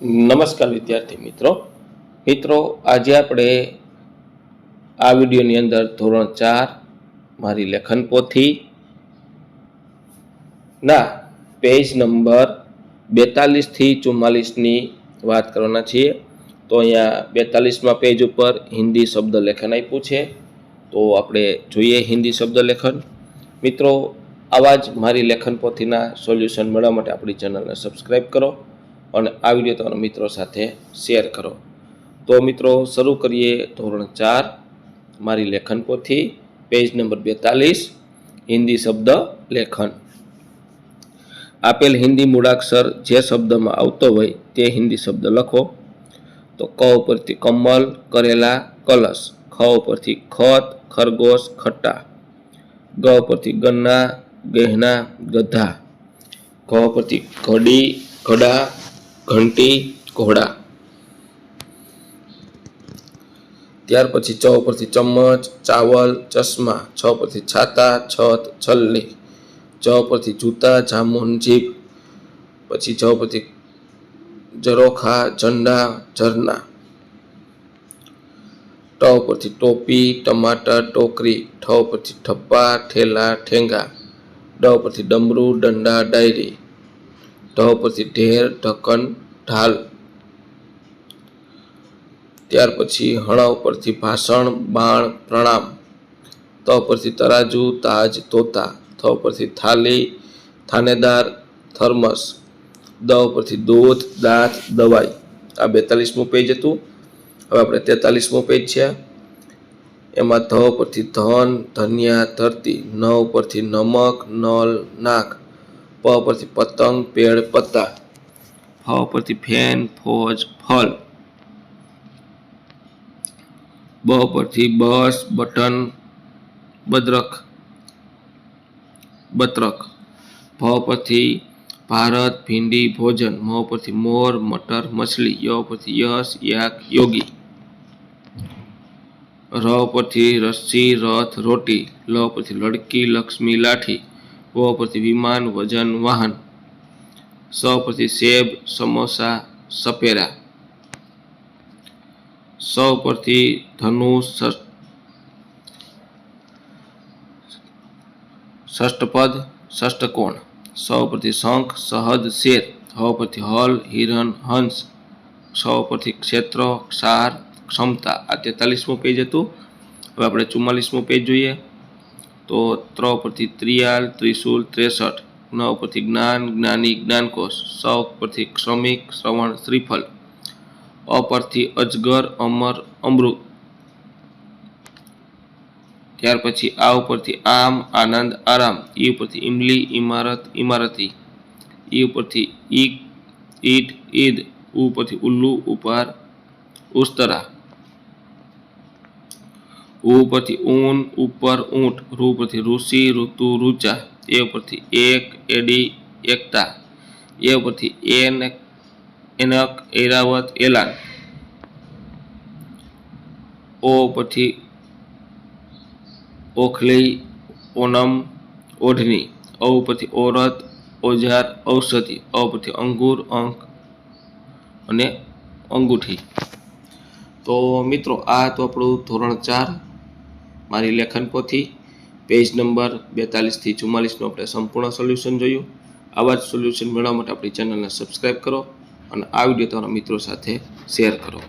નમસ્કાર વિદ્યાર્થી મિત્રો. મિત્રો, આજે આપણે આ વિડીયોની અંદર ધોરણ ચાર મારી લેખન પોથી. ના, પેજ નંબર બેતાલીસથી ચુમ્માલીસની વાત કરવાના છીએ. તો અહીંયા બેતાલીસમાં પેજ ઉપર હિન્દી શબ્દ લેખન આપ્યું છે. તો આપણે જોઈએ હિન્દી શબ્દ લેખન. મિત્રો, આવા જ મારી લેખન પોથીના સોલ્યુશન મેળવવા માટે આપણી ચેનલને સબસ્ક્રાઈબ કરો. અને આ વીડિયો તમારા મિત્રો સાથે શેર કરો. તો મિત્રો, શરૂ કરીએ ધોરણ ચાર, મારી લેખન પોથી, પેજ નંબર બેતાલીસ, હિન્દી શબ્દ લેખન. આપેલ હિન્દી મૂળાક્ષર જે શબ્દમાં આવતો હોય તે હિન્દી શબ્દ લખો. તો ક ઉપરથી કમલ, કરેલા, કલશ. ખ ઉપરથી ખત, ખરગોશ, ખટ્ટા. ગ ઉપરથી ગન્ના, ગહેના, ગધા. ઘ ઉપરથી ઘડી, ઘડા ઘંટી, ઘોડા. ત્યાર પછી ચ ઉપરથી ચમચ ચાવલ, ચશ્મા, છ ઉપરથી છાતા, છત, છલ્લી. છ ઉપરથી જૂતા, જામુન, જીભ. પછી છ ઉપરથી ઝરોખા ઝંડા ઝરના ટ ઉપરથી ટોપી, ટમાટર, ટોકરી. ઠ ઉપરથી ઠપ્પા, ઠેલા, ઠેંગા. ડ ઉપરથી ડમરું દંડા ડાયરી. ઢ ઉપરથી ઢેર ઢક્કન ઢાલ. ત્યાર પછી હણા ઉપરથી ભાષણ, બાણ, પ્રણામ. ત ઉપરથી તરાજુ, તાજ, તોતા. થ ઉપરથી થાલી, થાનેદાર, થર્મસ. દ ઉપરથી દૂધ, દાંત, દવાઈ. આ બેતાલીસમું પેજ હતું. હવે આપણે તેતાલીસમું પેજ છે. એમાં ધ ઉપરથી ધન, ધન્યા, ધરતી. ન ઉપરથી નમક, નલ, નાક. પ ઉપરથી પતંગ, પેડ, પત્તા. ફ પરથી ફેન, ફોજ, ફલ. બ પરથી બસ, બટન, બદ્રક. બત્રક ભ પરથી ભારત, ભીંડી, ભોજન. મ પરથી મોર, મટર, મછલી. ય પરથી યશ, યાક, યોગી. ર પરથી રસ્સી, રથ, રોટી. લ પરથી લડકી, લક્ષ્મી, લાઠી. વ પરથી વિમાન, વજન, વાહન. સ પરથી સેબ, સમોસા, સપેરા. સ પરથી ધનુષ ષષ્ટપદ ષષ્ઠકોણ. સ પરથી શંખ, સહદ, શેર. હ પરથી હલ, હિરણ, હંસ. સૌ પરથી ક્ષેત્ર, ક્ષાર, ક્ષમતા. આ તેતાલીસમું પેજ હતું. હવે આપણે ચુમ્માલીસમું પેજ જોઈએ. તો ત્ર પરથી ત્રિયાલ, ત્રિશુલ, ત્રેસઠ. જ્ઞ ઉપરથી જ્ઞાન, જ્ઞાની જ્ઞાનકોશ સ ઉપરથી શ્રમિક, શ્રવણ શ્રીફળ અ પરથી અજગર, અમર, અમૃત. ત્યાર પછી આ ઉપરથી આમ, આનંદ, આરામ. ઈ ઉપરથી ઇમલી, ઇમારત, ઇમારતી. ઈ ઉપરથી ઈક, ઈટ, ઈદ. ઉપરથી ઉલ્લુ, ઉપાર, ઉસ્તરા. ઉપરથી ઊન, ઉપર ઊંટ. રૂ પરથી ઋષિ, ઋતુ, ઋચા. એ ઉપરથી એક એડી એકતા. એ ઉપરથી એન એનક એરાવત એલાન. ઓ ઉપરથી ઓખલી, ઓનમ, ઓઢની. અ ઉપરથી ઓરત ઓઝાર ઔષધિ. અ ઉપરથી અંગૂર, અંક અને અંગૂઠી. તો મિત્રો, આ તો આપણું ધોરણ ચાર. મારી લેખન પોથી. પેજ નંબર બેતાલીસથી ચુમ્માલીસનું આપણે સંપૂર્ણ સોલ્યુશન જોયું. આવા જ સોલ્યુશન મેળવવા માટે આપણી ચેનલને સબસ્ક્રાઈબ કરો અને આ વીડિયો તમારા મિત્રો સાથે શેર કરો.